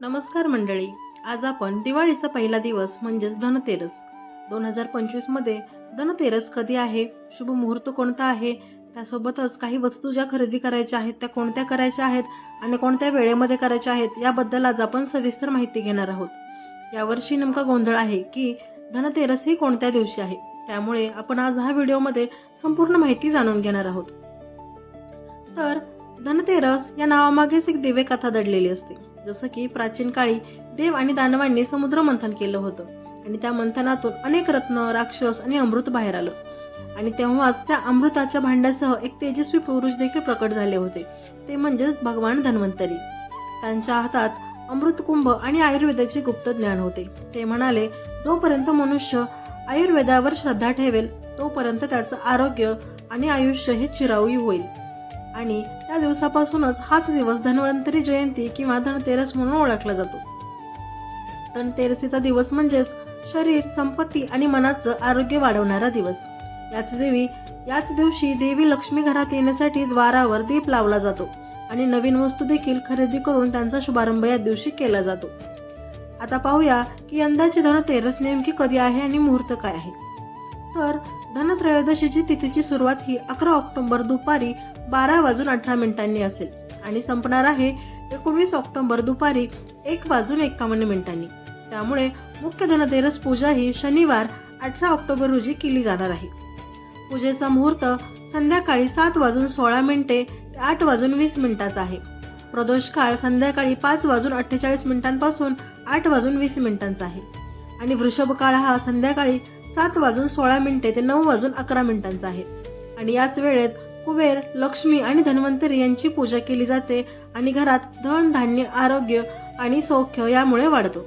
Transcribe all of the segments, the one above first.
नमस्कार मंडळी. आज आपण दिवाळीचा पहिला दिवस म्हणजेच धनतेरस. दोन हजार पंचवीसमध्ये धनतेरस कधी आहे? शुभ मुहूर्त कोणता आहे? त्यासोबतच काही वस्तू ज्या खरेदी करायच्या आहेत त्या कोणत्या करायच्या आहेत आणि कोणत्या वेळेमध्ये करायच्या आहेत याबद्दल आज आपण सविस्तर माहिती घेणार आहोत. यावर्षी नेमका गोंधळ आहे की धनतेरस ही कोणत्या दिवशी आहे? त्यामुळे आपण आज हा व्हिडिओमध्ये संपूर्ण माहिती जाणून घेणार आहोत. तर धनतेरस या नावामागेच एक दिवे कथा दडलेली असते. जसं की प्राचीन काळी देव आणि दानवांनी समुद्र मंथन केलं होतं. आणि त्या मंथनातून अनेक रत्न राक्षस आणि अमृत बाहेर आलं. आणि तेव्हाच त्या अमृताच्या भांड्यासह एक तेजस्वी पुरुष देखील प्रकट झाले होते. ते म्हणजेच भगवान धन्वंतरी. त्यांच्या हातात अमृत कुंभ आणि आयुर्वेदाचे गुप्त ज्ञान होते. ते म्हणाले जोपर्यंत मनुष्य आयुर्वेदावर श्रद्धा ठेवेल तोपर्यंत त्याचं आरोग्य आणि आयुष्य हे चिरावी होईल. आणि त्या दिवसापासूनच हाच दिवस धन्वंतरी जयंती किंवा धनतेरस म्हणून ओळखला जातो. धनतेरसीचा दिवस म्हणजेच शरीर संपत्ती आणि मनाचं आरोग्य वाढवणारा दिवस. याच देवी याच दिवशी देवी लक्ष्मी घरात येण्यासाठी द्वारावर दीप लावला जातो आणि नवीन वस्तू देखील खरेदी करून त्यांचा शुभारंभ या दिवशी केला जातो. आता पाहूया की यंदाची धनतेरस नेमकी कधी आहे आणि मुहूर्त काय आहे? तर धनत्रयोदशीची तिथीची सुरुवात ही अकरा ऑक्टोबर दुपारी बारा वाजून अठरा मिनिटांनी असेल. आणि संपणार आहे एकोणीस ऑक्टोबर दुपारी एक वाजून एकावन्न मिनिटांनी. त्यामुळे मुख्य धनतेरस पूजा ही शनिवार अठरा ऑक्टोबर रोजी केली जाणार आहे. पूजेचा मुहूर्त संध्याकाळी सात वाजून सोळा मिनिटे ते आठ वाजून वीस मिनिटाचा आहे. प्रदोष काळ संध्याकाळी पाच वाजून अठ्ठेचाळीस मिनिटांपासून आठ वाजून वीस मिनिटांचा आहे. आणि वृषभ काळ हा संध्याकाळी सात वाजून सोळा मिनिटे ते नऊ वाजून अकरा मिनिटांचा आहे. आणि याच वेळेत कुबेर लक्ष्मी आणि धन्वंतरी यांची पूजा केली जाते आणि घरात धन धान्य आरोग्य आणि सौख्य यामुळे वाढतो.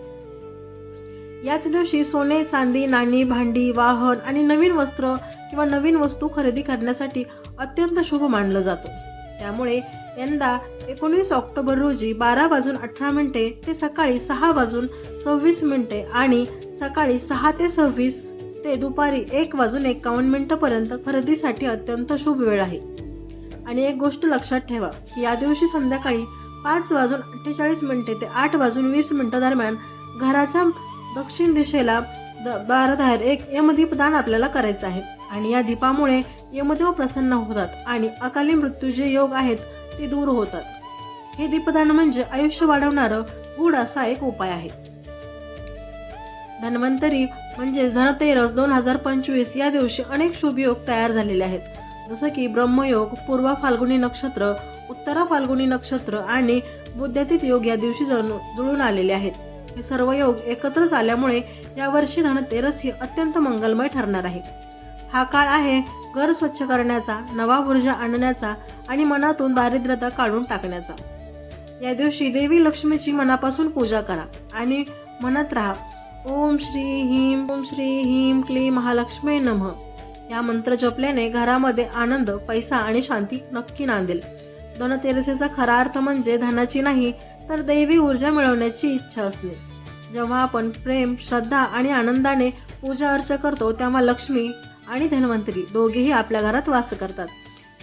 याच दिवशी सोने चांदी नाणी भांडी वाहन आणि नवीन वस्त्र किंवा नवीन वस्तू खरेदी करण्यासाठी अत्यंत शुभ मानलं जातं. त्यामुळे यंदा एकोणवीस ऑक्टोबर रोजी बारा वाजून अठरा मिनिटे ते सकाळी सहा वाजून सव्वीस मिनिटे आणि सकाळी सहा ते सव्वीस ते दुपारी एक वाजून एकावन्न मिनिटांपर्यंत खरेदीसाठी अत्यंत शुभ वेळ आहे. आणि एक गोष्ट लक्षात ठेवा की या दिवशी संध्याकाळी पाच वाजून अठ्ठेचाळीस मिनिटे ते आठ वाजून वीस मिनिटं दरम्यान घराच्या दक्षिण दिशेला द- बाराधार एक यमदीप दान आपल्याला करायचं आहे. आणि या दीपामुळे यमदेव प्रसन्न होतात आणि अकाली मृत्यू जे योग आहेत ते दूर होतात. हे दीपदान म्हणजे आयुष्य वाढवणारं गूढ असा एक उपाय आहे. धन्वंतरी म्हणजे धनतेरस दोन हजार पंचवीस या दिवशी अनेक शुभ योग तयार झालेले आहेत. जसं की ब्रह्मयोग पूर्व फाल्गुनी नक्षत्र उत्तरा फाल्गुनी नक्षत्र आणि बुद्धातीत योग या दिवशी जुळून आलेले आहेत. हे सर्व योग एकत्रच आल्यामुळे यावर्षी धनतेरस ही अत्यंत मंगलमय ठरणार आहे. हा काळ आहे घर स्वच्छ करण्याचा नवा ऊर्जा आणण्याचा आणि मनातून दारिद्र्यता काढून टाकण्याचा. या दिवशी देवी लक्ष्मीची मनापासून पूजा करा आणि म्हणत राहा. ओम श्री ह्रीम ओम श्री ह्रीम क्ली महालक्ष्मी नमः. या मंत्र जपल्याने घरामध्ये आनंद पैसा आणि शांती नक्की नांदेल. धनतेरसेचा खरा अर्थ म्हणजे धनाची नाही तर दैवी ऊर्जा मिळवण्याची इच्छा असणे. जेव्हा आपण प्रेम श्रद्धा आणि आनंदाने पूजा अर्चा करतो तेव्हा लक्ष्मी आणि धन्वंतरी दोघेही आपल्या घरात वास करतात.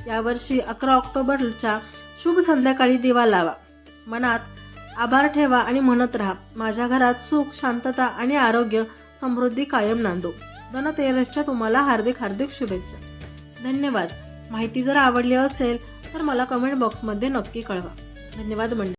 यावर्षी अकरा ऑक्टोबरच्या शुभ संध्याकाळी दिवा लावा. मनात आभार ठेवा आणि म्हणत राहा माझ्या घरात सुख शांतता आणि आरोग्य समृद्धी कायम नांदो. धनतेरसच्या तुम्हाला हार्दिक हार्दिक शुभेच्छा. धन्यवाद. माहिती जर आवडली असेल तर मला कमेंट बॉक्समध्ये नक्की कळवा. धन्यवाद मंडळी.